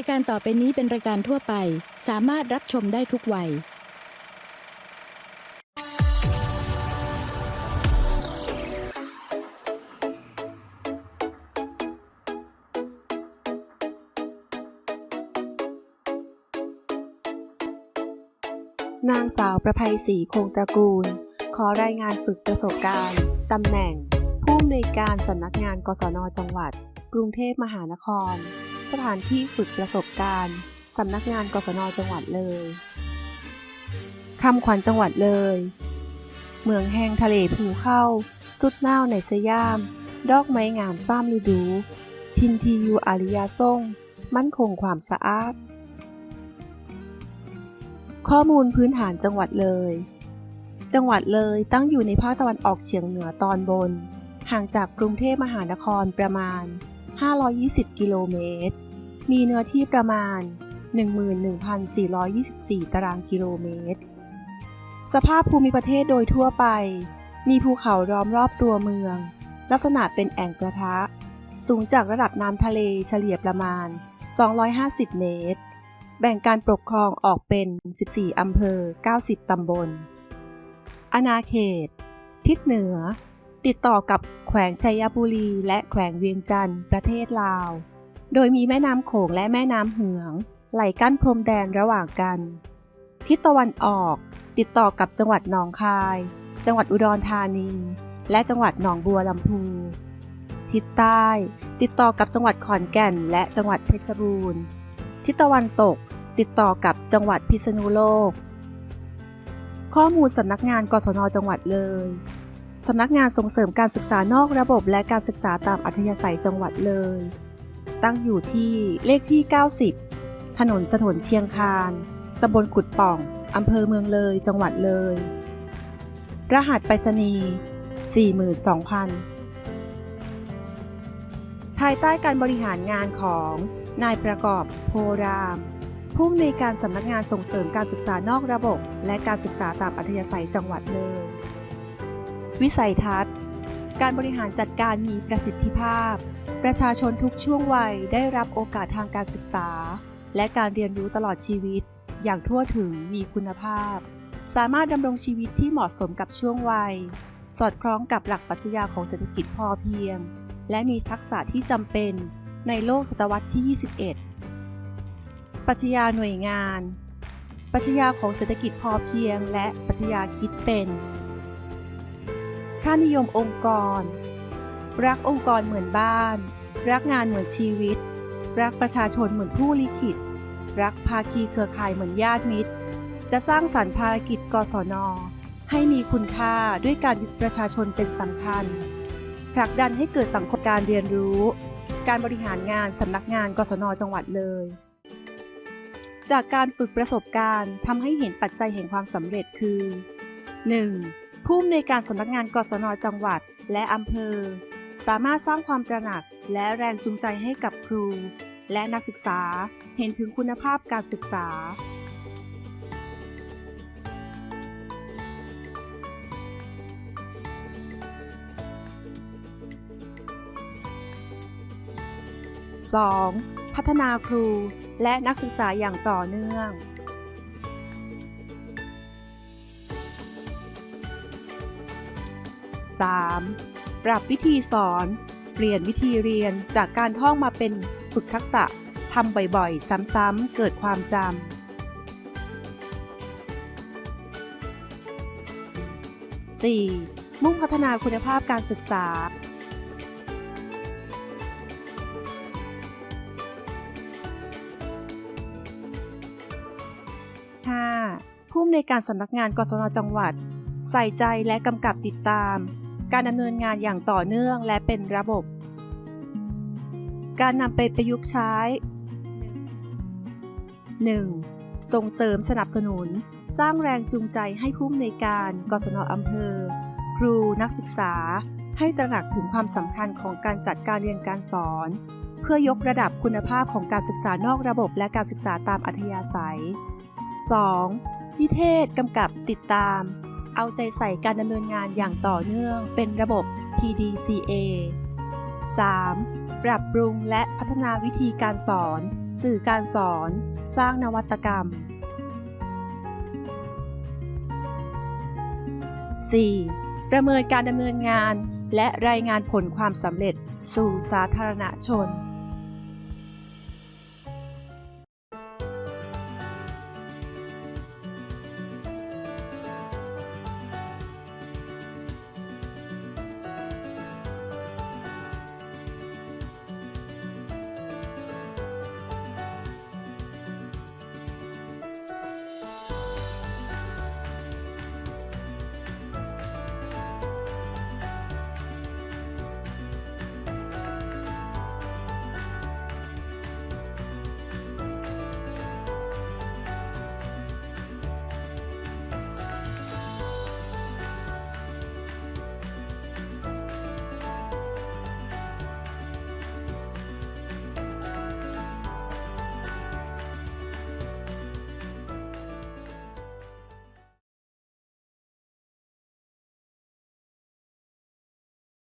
ายการต่อไปนี้เป็นรายการทั่วไป สามารถรับชมได้ทุกวัย นางสาวประภัยศรีคงตระกูล ขอรายงานฝึกประสบการณ์ ตำแหน่ง ผู้อำนวยการสำนักงานกศนจังหวัด กรุงเทพมหานคร สถานที่ฝึกประสบการณ์ สำนักงานกศนจังหวัดเลยคำขวัญจังหวัดเลย เมืองแห่งทะเลภูเข้า สุดหน้าวในสยาม ดอกไม้งามซ้ำฤดู ทินทียูอาริยาส่ง มั่นคงความสะอาด ข้อมูลพื้นฐานจังหวัดเลย จังหวัดเลยตั้งอยู่ในภาคตะวันออกเฉียงเหนือตอนบน ห่างจากกรุงเทพมหานครประมาณ 520 กิโลเมตร มีเนื้อที่ประมาณ 11,424 ตารางกิโลเมตร สภาพภูมิประเทศโดยทั่วไป มีภูเขาล้อมรอบตัวเมือง ลักษณะเป็นแอ่งกระทะ สูงจากระดับน้ำทะเลเฉลี่ยประมาณ 250 เมตร แบ่งการปกครองออกเป็น 14 อำเภอ 90 ตำบล อาณาเขต ทิศเหนือ ติดต่อกับแขวงชัยบุรี และแขวงเวียงจันทร์ประเทศลาว โดยมีแม่น้ำโขงและแม่น้ำเหือง ไหลกั้นพรมแดนระหว่างกัน ทิศตะวันออก ติดต่อกับจังหวัดหนองคาย จังหวัดอุดรธานี และจังหวัดหนองบัวลำพู ทิศใต้ ติดต่อกับจังหวัดขอนแก่น และจังหวัดเพชรบูรณ์ ทิศตะวันตก ติดต่อกับจังหวัดพิษณุโลก ข้อมูลสำนักงานกศนจังหวัดเลย สำนักงานส่งเสริมการศึกษานอกระบบและการศึกษาตามอัธยาศัยจังหวัดเลย ตั้งอยู่ที่เลขที่ 90 ถนนสถนเชียงคานตำบลกุดป่อง อำเภอเมืองเลย จังหวัดเลย รหัสไปรษณีย์42,000 ภายใต้การบริหารงานของนายประกอบโพราม ผู้อำนวยการสำนักงานส่งเสริมการศึกษานอกระบบ และการศึกษาตามอัธยาศัยจังหวัดเลย วิสัยทัศน์ การบริหารจัดการมีประสิทธิภาพ ประชาชนทุกช่วงวัยได้รับโอกาสทางการศึกษา และการเรียนรู้ตลอดชีวิต อย่างทั่วถึงมีคุณภาพ สามารถดำรงชีวิตที่เหมาะสมกับช่วงวัย สอดคล้องกับหลักปรัชญาของเศรษฐกิจพอเพียง และมีทักษะที่จำเป็นในโลกศตวรรษที่ 21ปรัชญาหน่วยงานปรัชญาของเศรษฐกิจพอเพียง และปรัชญาคิดเป็น ค่านิยมองค์กร รักองค์กรเหมือนบ้าน รักงานเหมือนชีวิต รักประชาชนเหมือนผู้ลิขิต รักภาคีเครือข่ายเหมือนญาติมิตร จะสร้างสรรค์ภารกิจกศน ให้มีคุณค่าด้วยการยึดประชาชนเป็นสำคัญ ผลักดันให้เกิดสังคมการเรียนรู้ การบริหารงานสำนักงานกศน จังหวัดเลยจากการฝึกประสบการณ์ทำให้เห็นปัจจัยแห่งความสำเร็จคือ 1. ผู้อำนวยการสำนักงานกศนจังหวัด และอำเภอ สามารถสร้างความตระหนักและแรงจูงใจให้กับครู และนักศึกษาเห็นถึงคุณภาพการศึกษา 2. พัฒนาครูและนักศึกษาอย่างต่อเนื่อง 3. ปรับวิธีสอน เปลี่ยนวิธีเรียนจากการท่องมาเป็นฝึกทักษะทำบ่อยๆ ซ้ำๆ เกิดความจำ 4. มุ่งพัฒนาคุณภาพการศึกษา 5. ผู้อำนวยการสำนักงานกศนจังหวัด ใส่ใจและกำกับติดตาม การดำเนินงานอย่างต่อเนื่องและเป็นระบบ การนำไปประยุกต์ใช้ 1. ส่งเสริมสนับสนุน สร้างแรงจูงใจให้ผู้อำนวยการกศนอำเภอ ครูนักศึกษา ให้ตระหนักถึงความสำคัญของการจัดการเรียนการสอน เพื่อยกระดับคุณภาพของการศึกษานอกระบบและการศึกษาตามอัธยาศัย 2. นิเทศกำกับติดตาม เอาใจใส่การดำเนินงานอย่างต่อเนื่องเป็นระบบ PDCA 3. ปรับปรุงและพัฒนาวิธีการสอน สื่อการสอน สร้างนวัตกรรม 4. ประเมินการดำเนินงาน และรายงานผลความสำเร็จสู่สาธารณชน